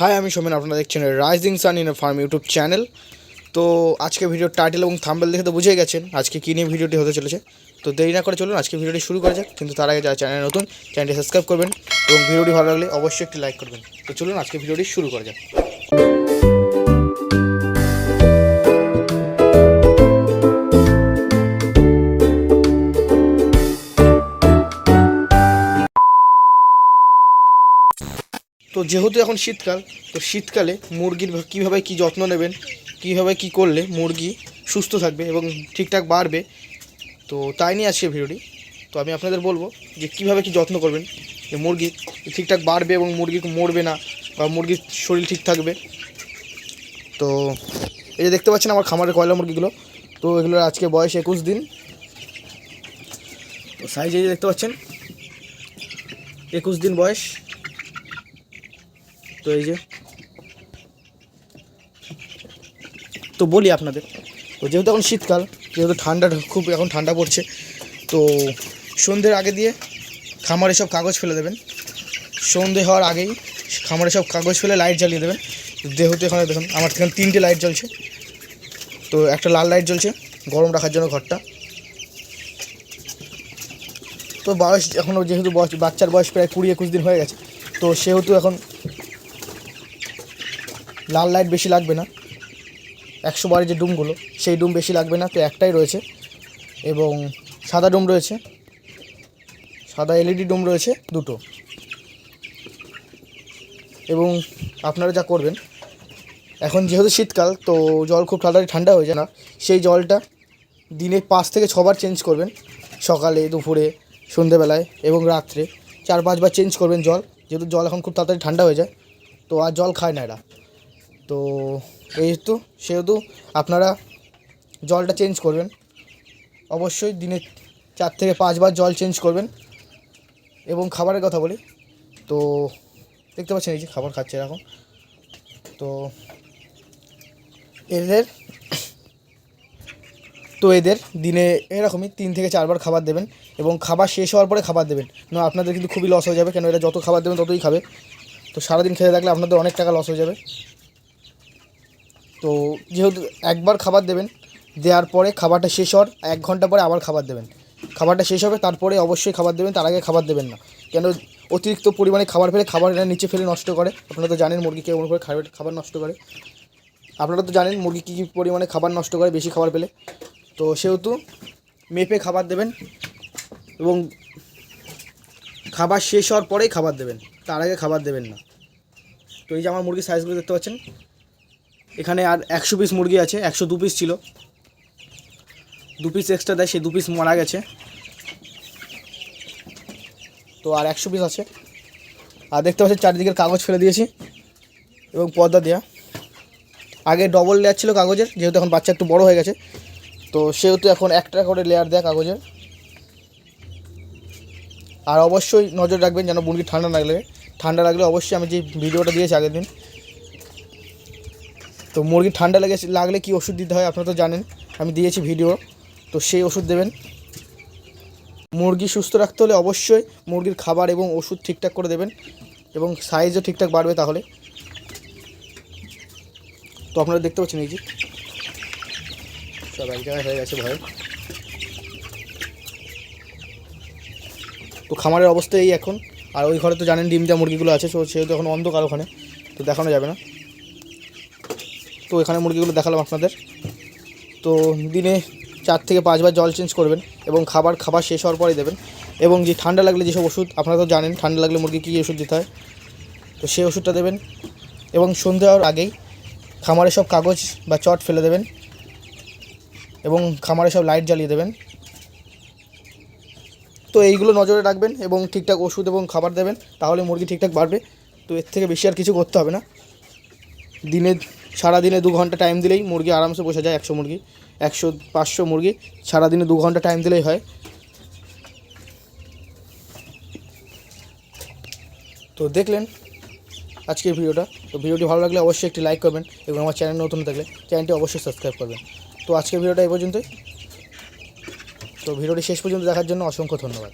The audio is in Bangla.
হাই আমি সোমেন, আপনারা দেখছেন rising sun in farm YouTube channel তো আজকে ভিডিওর টাইটেল এবং থাম্বেল দেখে তো বুঝেই গেছেন আজকে কী নিয়ে ভিডিওটি হতে চলেছে। তো দেরি না করে চলুন, আজকে ভিডিওটি শুরু করা যাক। কিন্তু তার আগে যারা চ্যানেল নতুন চ্যানেলটি সাবস্ক্রাইব করবেন এবং ভিডিওটি ভালো লাগলে অবশ্যই একটি লাইক করবেন। তো চলুন, আজকে ভিডিওটি শুরু করা যাক। তো যেহেতু এখন শীতকাল, তো শীতকালে মুরগির কীভাবে কী যত্ন নেবেন, কীভাবে কী করলে মুরগি সুস্থ থাকবে এবং ঠিকঠাক বাড়বে, তো তাই নিয়ে আজকে ভিডিওটি। তো আমি আপনাদের বলব যে কীভাবে কী যত্ন করবেন, যে মুরগি ঠিকঠাক বাড়বে এবং মুরগি মরবে না বা মুরগির শরীর ঠিক থাকবে। তো এই যে দেখতে পাচ্ছেন আমার খামারের কয়লা মুরগিগুলো, তো এগুলোর আজকে বয়স একুশ দিন। তো সাইজ এই যে দেখতে পাচ্ছেন, একুশ দিন বয়স। তো এই যে। তো বলি আপনাদের, তো যেহেতু এখন শীতকাল, যেহেতু ঠান্ডা খুব এখন ঠান্ডা পড়ছে, তো সন্ধ্যের আগে দিয়ে খামারে সব কাগজ ফেলে দেবেন। সন্ধে হওয়ার আগেই খামারে সব কাগজ ফেলে লাইট জ্বালিয়ে দেবেন। যেহেতু এখানে দেখুন, আমার এখানে তিনটে লাইট জ্বলছে। তো একটা লাল লাইট জ্বলছে, গরম রাখার জন্য ঘরটা। তো বয়স এখনও যেহেতু বয়স, বাচ্চার বয়স প্রায় কুড়ি একুশ দিন হয়ে গেছে, তো সেহেতু এখন লাল লাইট বেশি লাগবে না। একশো বারের যে ডুমগুলো, সেই ডুম বেশি লাগবে না। তো একটাই রয়েছে এবং সাদা ডুম রয়েছে। সাদা এলইডি ডুম রয়েছে দুটো। এবং আপনারা যা করবেন, এখন যেহেতু শীতকাল, তো জল খুব তাড়াতাড়ি ঠান্ডা হয়ে যায় না। সেই জলটা দিনে পাঁচ থেকে ছবার চেঞ্জ করবেন। সকালে, দুপুরে, সন্ধেবেলায় এবং রাত্রে। চার পাঁচবার চেঞ্জ করবেন জল, যেহেতু জল এখন খুব তাড়াতাড়ি ঠান্ডা হয়ে যায়। তো আর জল খায় না এরা। তো এই তো, সেহেতু আপনারা জলটা চেঞ্জ করবেন। অবশ্যই দিনে চার থেকে পাঁচবার জল চেঞ্জ করবেন এবং খাবারের কথা বলি। তো দেখতে পাচ্ছেন এই যে খাবার খাচ্ছে এরকম। তো এদের তো এদের দিনে এরকমই তিন থেকে চারবার খাবার দেবেন এবং খাবার শেষ হওয়ার পরে খাবার দেবেন। না, আপনাদের কিন্তু খুবই লস হয়ে যাবে কেন এরা যত খাবার দেবেন ততই খাবে। তো সারাদিন খেতে থাকলে আপনাদের অনেক টাকা লস হয়ে যাবে। তো যেহেতু একবার খাবার দেবেন, দেওয়ার পরে খাবারটা শেষ হওয়ার এক ঘণ্টা পরে আবার খাবার দেবেন। খাবারটা শেষ হবে, তারপরে অবশ্যই খাবার দেবেন, তার আগে খাবার দেবেন না। কেন অতিরিক্ত পরিমাণে খাবার ফেলে, খাবার এরা নিচে ফেলে নষ্ট করে। আপনারা তো জানেন মুরগি কেমন করে খাবার খাবার নষ্ট করে। আপনারা তো জানেন মুরগি কী কী পরিমাণে খাবার নষ্ট করে, বেশি খাবার পেলে। তো সেহেতু মেপে খাবার দেবেন এবং খাবার শেষ হওয়ার পরেই খাবার দেবেন, তার আগে খাবার দেবেন না। তো এই যে আমার মুরগির সাইজগুলো দেখতে পাচ্ছেন এখানে আর একশো পিস মুরগি আছে, একশো দু পিস ছিল। দু পিস এক্সট্রা দেয় সেই দু পিস মারা গেছে। তো আর একশো পিস আছে। আর দেখতে পাচ্ছি চারিদিকের কাগজ ফেলে দিয়েছি এবং পর্দা দেওয়া আগে ডবল লেয়ার ছিল কাগজের, যেহেতু এখন বাচ্চা একটু বড় হয়ে গেছে। তো সেহেতু এখন একটা করে লেয়ার দেয়া কাগজের। আর অবশ্যই নজর রাখবেন যেন মুরগি ঠান্ডা না ঠান্ডা লাগলে অবশ্যই আমি যে ভিডিওটা দিয়েছি আগের দিন তো মুরগি ঠান্ডা লেগে লাগলে কি ওষুধ দিতে হয় আপনারা তো জানেন, আমি দিয়েছি ভিডিও, তো সেই ওষুধ দেবেন। মুরগি সুস্থ রাখতে হলে অবশ্যই মুরগির খাবার এবং ওষুধ ঠিকঠাক করে দেবেন এবং সাইজও ঠিকঠাক বাড়বে তাহলে। তো আপনারা দেখতে পাচ্ছেন এই যে। সব এক জায়গায় হয়ে গেছে ভয়ে। তো খামারের অবস্থা এই এখন। আর ওই ঘরে তো জানেন ডিম দেওয়া মুরগিগুলো আছে তো সেহেতু এখন অন্ধকার ওখানে, তো দেখানো যাবে না। তো এখানে মুরগিগুলো দেখালাম আপনাদের। তো দিনে চার থেকে পাঁচবার জল চেঞ্জ করবেন এবং খাবার খাবার শেষ হওয়ার পরে দেবেন। এবং যে ঠান্ডা লাগলে যেসব ওষুধ, আপনারা তো জানেন ঠান্ডা লাগলে মুরগি কী ওষুধ দিতে হয়। তো সেই ওষুধটা দেবেন এবং সন্ধে হওয়ার আগেই খামারে সব কাগজ বা চট ফেলে দেবেন এবং খামারে সব লাইট জ্বালিয়ে দেবেন। তো এইগুলো নজরে রাখবেন এবং ঠিকঠাক ওষুধ এবং খাবার দেবেন, তাহলে মুরগি ঠিকঠাক বাড়বে। তো এর থেকে বেশি আর কিছু করতে হবে না। দিনে সারাদিনে দু ঘণ্টা টাইম দিলেই মুরগি আরামসে বসে যায় একশো মুরগি, একশো, পাঁচশো মুরগি সারাদিনে দু ঘণ্টা টাইম দিলেই হয়। তো দেখলেন আজকের ভিডিওটা। তো ভিডিওটি ভালো লাগলে অবশ্যই একটি লাইক করবেন এবং আমার চ্যানেল নতুন থাকলে চ্যানেলটি অবশ্যই সাবস্ক্রাইব করবেন। তো আজকের ভিডিওটা এই পর্যন্তই। তো ভিডিওটি শেষ পর্যন্ত দেখার জন্য অসংখ্য ধন্যবাদ।